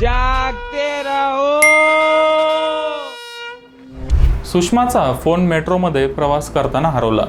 जागते रहो. सुषमाचा फोन मेट्रोमध्ये प्रवास करताना हरवला.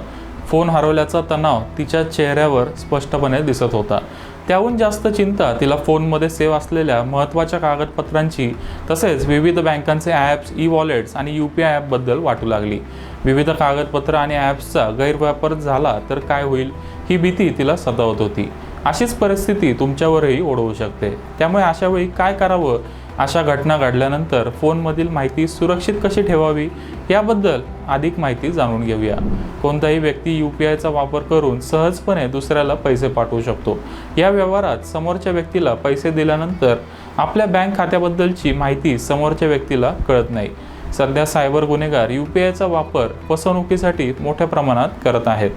फोन हरवल्याचा तणाव तिच्या चेहऱ्यावर स्पष्टपणे दिसत होता. त्याहून जास्त चिंता तिला फोनमध्ये सेव्ह असलेल्या महत्त्वाच्या कागदपत्रांची तसेच विविध बँकांचे ॲप्स ई वॉलेट्स आणि यू पी आय ॲपबद्दल वाटू लागली. विविध कागदपत्र आणि ॲप्सचा गैरवापर झाला तर काय होईल ही भीती तिला सतावत होती. अशीच परिस्थिती तुमच्यावरही ओढवू शकते. त्यामुळे अशा वेळी काय करावं? अशा घटना घडल्यानंतर फोनमधील माहिती सुरक्षित कशी ठेवावी? याबद्दल अधिक माहिती जाणून घेऊया. कोणताही व्यक्ती यू पी आयचा वापर करून सहजपणे दुसऱ्याला पैसे पाठवू शकतो. या व्यवहारात समोरच्या व्यक्तीला पैसे दिल्यानंतर आपल्या बँक खात्याबद्दलची माहिती समोरच्या व्यक्तीला कळत नाही. सध्या सायबर गुन्हेगार यू पी आयचा वापर फसवणुकीसाठी मोठ्या प्रमाणात करत आहेत.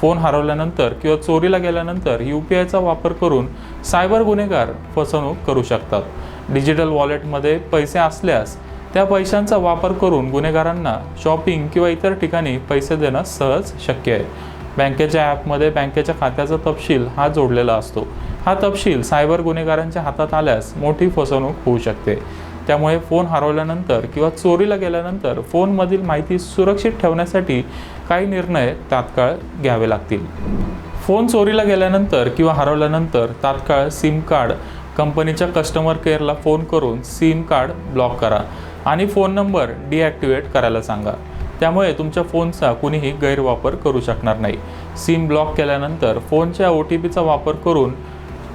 फोन हरवल्यानंतर किंवा चोरीला गेल्यानंतर यू पी आयचा वापर करून सायबर गुन्हेगार फसवणूक करू शकतात. डिजिटल वॉलेटमध्ये पैसे असल्यास त्या पैशांचा वापर करून गुन्हेगारांना शॉपिंग किंवा इतर ठिकाणी पैसे देणं सहज शक्य आहे. बँकेच्या ॲपमध्ये बँकेच्या खात्याचा तपशील हा जोडलेला असतो. हा तपशील सायबर गुन्हेगारांच्या हातात आल्यास मोठी फसवणूक होऊ शकते. त्यामुळे फोन हरवल्यानंतर किंवा चोरीला गेल्यानंतर फोनमधील माहिती सुरक्षित ठेवण्यासाठी काही निर्णय तात्काळ घ्यावे लागतील. फोन चोरीला गेल्यानंतर किंवा हरवल्यानंतर तात्काळ सिम कार्ड कंपनीच्या कस्टमर केअरला फोन करून सिम कार्ड ब्लॉक करा आणि फोन नंबर डिॲक्टिवेट करायला सांगा. त्यामुळे तुमच्या फोनचा कुणीही गैरवापर करू शकणार नाही. सिम ब्लॉक केल्यानंतर फोनच्या ओ टी पीचा वापर करून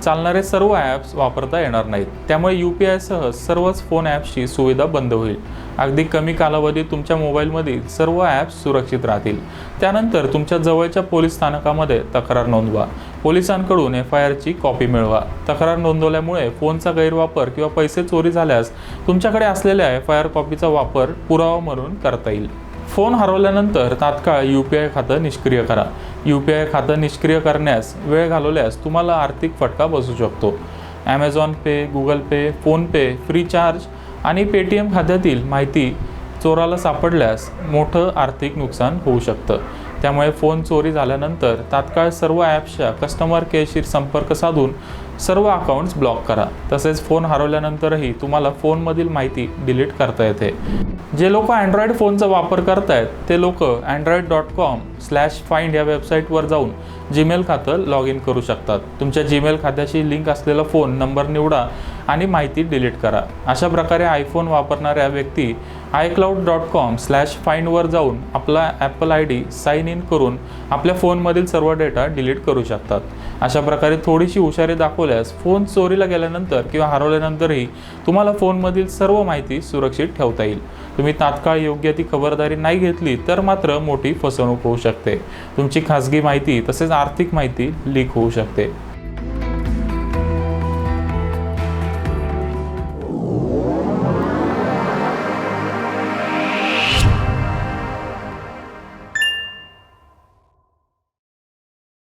चालणारे सर्व ॲप्स वापरता येणार नाहीत. त्यामुळे यू पी आयसह सर्वच फोन ॲप्सची सुविधा बंद होईल. अगदी कमी कालावधीत तुमच्या मोबाईलमधील सर्व ॲप्स सुरक्षित राहतील. त्यानंतर तुमच्या जवळच्या पोलीस स्थानकामध्ये तक्रार नोंदवा. पोलिसांकडून एफ आय आरची कॉपी मिळवा. तक्रार नोंदवल्यामुळे फोनचा गैरवापर किंवा पैसे चोरी झाल्यास तुमच्याकडे असलेल्या एफ आय आर कॉपीचा वापर पुरावा म्हणून करता येईल. फोन हरवल्यानंतर तात्काळ यू पी आय खातं निष्क्रिय करा. यू पी आय खातं निष्क्रिय करण्यास वेळ घालवल्यास तुम्हाला आर्थिक फटका बसू शकतो. Amazon pay Google pay PhonePe Freecharge आणि पेटीएम खात्यातील माहिती चोराला सापडल्यास मोठं आर्थिक नुकसान होऊ शकतं. त्यामुळे फोन चोरी झाल्यानंतर तात्काळ सर्व ॲप्सच्या कस्टमर केअरशी संपर्क साधून सर्व अकाउंट्स ब्लॉक करा. तसेच फोन हरवल्यानंतरही तुम्हाला फोनमधील माहिती डिलीट करता येते. जे लोक अँड्रॉइड फोनचा वापर करतायत ते लोक Android dot com slash find या वेबसाईटवर जाऊन जीमेल खातं लॉग इन करू शकतात. तुमच्या जीमेल खात्याशी लिंक असलेला फोन नंबर निवडा आणि माहिती डिलीट करा. अशा प्रकारे आयफोन वापरणाऱ्या व्यक्ती आयक्लाउड डॉट कॉम स्लॅश फाईंडवर जाऊन आपला Apple I D sign in करून आपल्या फोनमधील सर्व डेटा डिलीट करू शकतात. अशा प्रकारे थोडीशी हुशारी दाखवल्यास फोन चोरीला गेल्यानंतर किंवा हरवल्यानंतरही तुम्हाला फोनमधील सर्व माहिती सुरक्षित ठेवता येईल. तुम्ही तात्काळ योग्य ती खबरदारी नाही घेतली तर मात्र मोठी फसवणूक होऊ शकते. तुमची खाजगी माहिती तसेच आर्थिक माहिती लीक होऊ शकते.